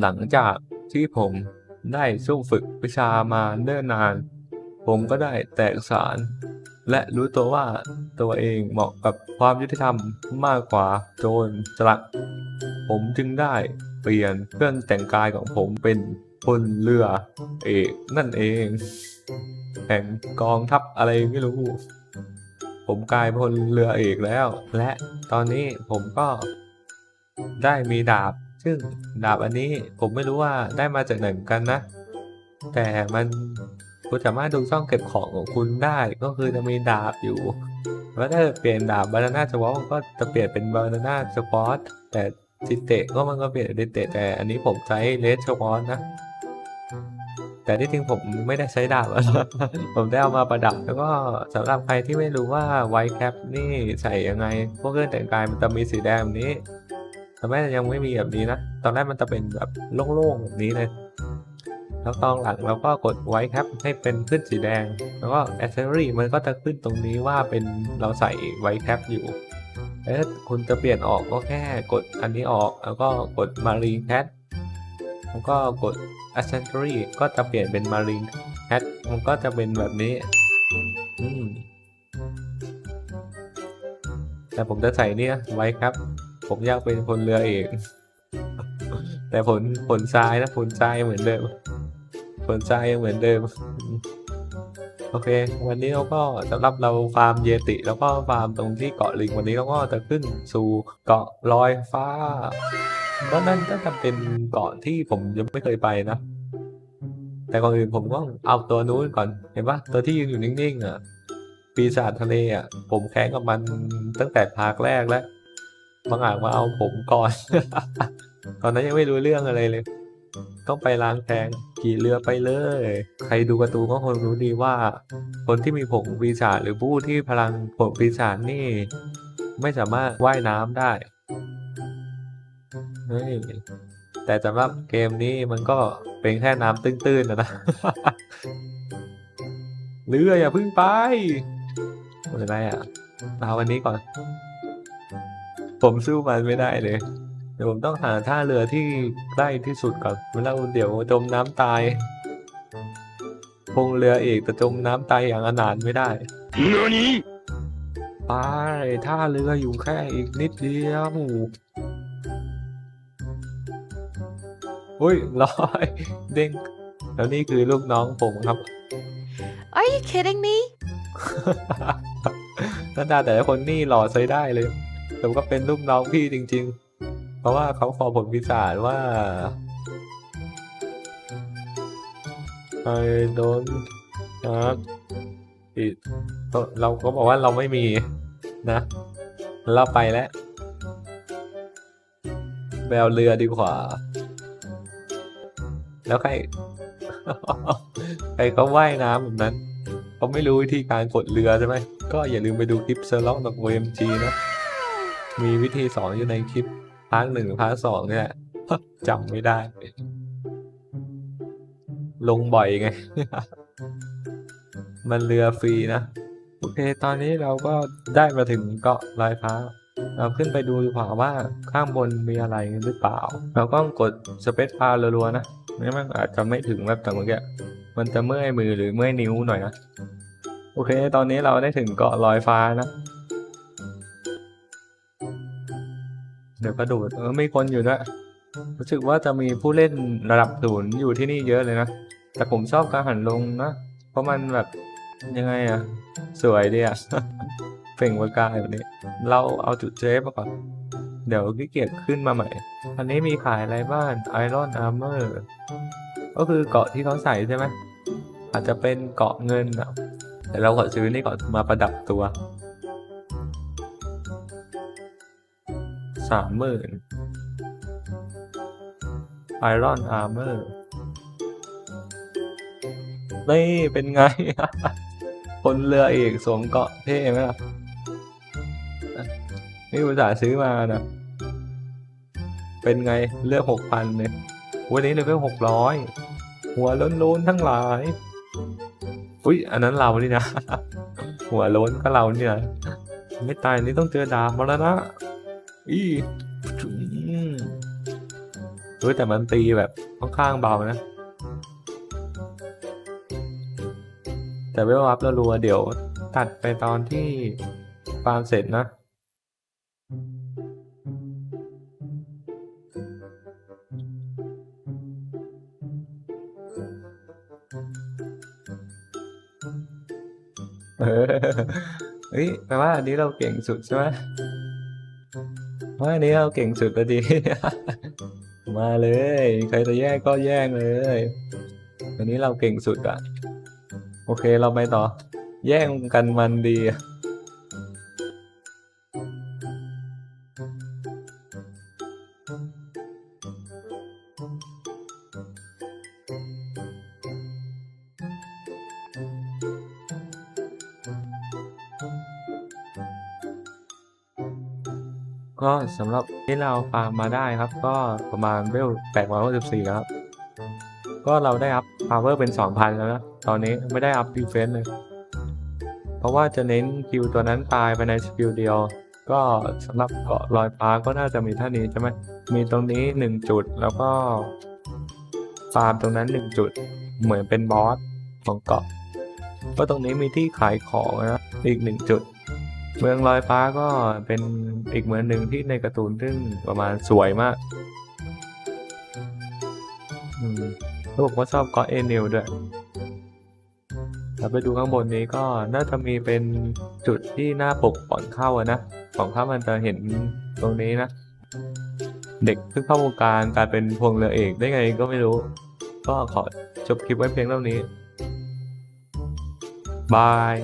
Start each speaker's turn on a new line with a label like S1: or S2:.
S1: หลังจากที่ผมได้ซุ่มฝึกวิชามาเนิ่นนาน ผมก็ได้แตกสาร และรู้ตัวว่าตัวเองเหมาะกับความยุติธรรมมากกว่าโจรสลัดผมจึงได้เปลี่ยนเครื่องแต่งกายของผมเป็นพลเรือเอกนั่นเอง แห่งกองทัพอะไรไม่รู้ ผมกลายพลเรือเอกแล้ว และตอนนี้ผมก็ ได้มีดาบ ซึ่งดาบอันนี้ผมไม่รู้ว่าได้มาจากไหนเหมือนกันนะ แต่มันคุณสามารถดูช่องเก็บของของคุณได้ก็คือจะมีดาบอยู่แล้วถ้าเปลี่ยนดาบบานาน่าสวอตก็จะเปลี่ยนเป็นบานาน่าสวอตแต่ซิเตะก็มันก็เปลี่ยนเป็นเตะแต่อันนี้ผมใช้เลสสวอตนะ แต่ที่จริงผมไม่ได้ใช้ดาบ ผมได้เอามาประดับ แล้วก็สำหรับใครที่ไม่รู้ว่าไวแคปนี่ใส่ยังไง พวกเครื่องแต่งกายมันจะมีสีแดงแบบนี้ แต่แม้ยังไม่มีแบบนี้นะ ตอนแรกมันจะเป็นแบบโล่งๆแบบนี้เลย แล้วตอนหลังเราก็กดไว้ครับให้เป็นขึ้นสีแดง แล้วก็ accessory มันก็จะขึ้นตรงนี้ว่าเป็นเราใส่ไว้แคปอยู่แล้วคุณจะเปลี่ยนออกก็แค่กดอันนี้ออก แล้วก็กด marine cat แล้วก็กด accessory ก็จะเปลี่ยนเป็น marine cat มันก็จะเป็นแบบนี้ อืมแต่ผมจะใส่นี่ยไว้ครับ ผมอยากเป็นคนเรือเองแต่ผลผลทรายนะผลทรายเหมือนเดิม ผลทรายยังเหมือนเดิม โอเค วันนี้เราก็สำหรับเราฟาร์มเยติ แล้วก็ฟาร์มตรงที่เกาะลิงวันนี้เราก็จะขึ้นสู่เกาะลอยฟ้าก็นั่นก็จะเป็นเกาะที่ผมยังไม่เคยไปนะแต่ก่อนอื่นผมก็เอาตัวนู้นก่อนเห็นปะตัวที่ยืนอยู่นิ่งๆอะปีศาจทะเลอะผมแข่งกับมันตั้งแต่ภาคแรกแล้ว บางอาจมาเอาผมก่อน ตอนนั้นยังไม่รู้เรื่องอะไรเลย ต้องไปล้างแทงขี่เรือไปเลย ใครดูการ์ตูนก็คงรู้ดีว่า คนที่มีผงปีศาจหรือผู้ที่พลังผงปีศาจนี่ ไม่สามารถว่ายน้ำได้เฮ้ยแต่สำหรับเกมนี้มันก็เป็นแค่น้ำตื้นๆนะนะเรืออย่าพึ่งไปไม่เป็นไรอะเอาวันนี้ก่อน ผมสู้มันไม่ได้เลย เดี๋ยวผมต้องหาท่าเรือที่ใกล้ที่สุดก่อนเวลาเดี๋ยวจมน้ำตายพงเรือเอกแต่จมน้ำตายอย่างอนาถไม่ได้
S2: 何
S1: ไปท่าเรืออยู่แค่อีกนิดเดียวอุ้ยลอยเด้งแล้วนี่คือลูกน้องผมครับ
S3: Are you kidding me?
S1: หน้าตาแต่ละคนนี่หล่อใช้ได้เลย ผมก็เป็นลูกน้องพี่จริง ๆ เพราะว่าเขาขอผลพิศาจว่า I don't have it เราก็บอกว่าเราไม่มีนะเราไปแล้วแบวเรือดีกว่า แล้วใคร ใครเขาว่ายน้ำแบบนั้น เขาไม่รู้วิธีการกดเรือใช่ไหม ก็อย่าลืมไปดูคลิปเซอร์ล็อกดอกเวมจีนะ มีวิธีสอนอยู่ในคลิปพาร์ทหนึ่งพาร์ทสองเนี่ยจำไม่ได้ ลงบ่อยไง มันเรือฟรีนะ โอเค ตอนนี้เราก็ได้มาถึงเกาะลอยฟ้า เราขึ้นไปดูดีกว่าว่าข้างบนมีอะไรหรือเปล่า เราก็กดสเปซบาร์รัวๆนะไม่งั้นมันอาจจะไม่ถึงแบบแต่เมื่อกี้มันจะเมื่อยมือหรือเมื่อยนิ้วหน่อยนะ โอเค ตอนนี้เราได้ถึงเกาะลอยฟ้านะ เดี๋ยวกระโดดเออไม่คนอยู่ด้วยรู้สึกว่าจะมีผู้เล่นระดับศูนย์อยู่ที่นี่เยอะเลยนะแต่ผมชอบการหันลงนะเพราะมันแบบยังไงอะสวยดีอะเปล่งประกายแบบนี้ เราเอาจุดเจฟมาก่อนเดี๋ยวขี้เกียจขึ้นมาใหม่ อันนี้มีขายอะไรบ้าง Iron Armor ก็คือเกาะที่เขาใส่ใช่ไหมอาจจะเป็นเกาะเงินอะแต่เราขอซื้อนี่ก่อนมาประดับตัว สามหมื่น Iron Armor นี่เป็นไง คนเรือเอกสวมเกาะเท่ไหมล่ะ นี่ภาษาซื้อมานะเป็นไงเลือกหกพันเลยวันนี้เลเวลหกร้อยหัวโล้นทั้งหลาย อุ้ยอันนั้นเรานี่นะ หัวล้นก็เราเนี่ย ไม่ตายนี่ต้องเจอดาบมาแล้ อีอืมรู้แต่มันตีแบบค่อนข้างเบานะ แต่เวลอัพแล้วรัวเดี๋ยวตัดไปตอนที่ฟาร์มเสร็จนะเฮ้ยแปลว่าอันนี้เราเก่งสุดใช่ไหม ว่าอันนี้เราเก่งสุดแล้วดี มาเลย ใครจะแย่งก็แย่งเลยวันนี้เราเก่งสุดอะโอเคเราไปต่อ แย่งกันมันดีอะ ก็สำหรับที่เราฟาร์มมาได้ครับ ก็ประมาณเวล864ครับ ก็เราได้อัพ power เป็น 2,000 แล้วนะ ตอนนี้ไม่ได้อัพ defense เลย เพราะว่าจะเน้นคิวตัวนั้นตายไปในสกิลเดียว ก็สำหรับเกาะลอยฟ้าก็น่าจะมีเท่านี้ใช่ไหมมีตรงนี้ 1 จุดแล้วก็ฟาร์มตรงนั้น 1 จุดเหมือนเป็นบอสของเกาะก็ตรงนี้มีที่ขายของนะอีก 1 จุด เมืองลอยฟ้าก็เป็นอีกเมืองหนึ่งที่ในการ์ตูนซึ่งประมาณสวยมากอืมเขาบอกว่าชอบก็อเอเนลด้วยแล้วไปดูข้างบนนี้ก็น่าจะมีเป็นจุดที่หน้าปกก่อนเข้าอะนะก่อนเข้ามันจะเห็นตรงนี้นะ เด็กเพิ่งเข้าวงการกลายเป็นพวงเรือเอกได้ไงก็ไม่รู้ ก็ขอจบคลิปไว้เพียงเท่านี้ บาย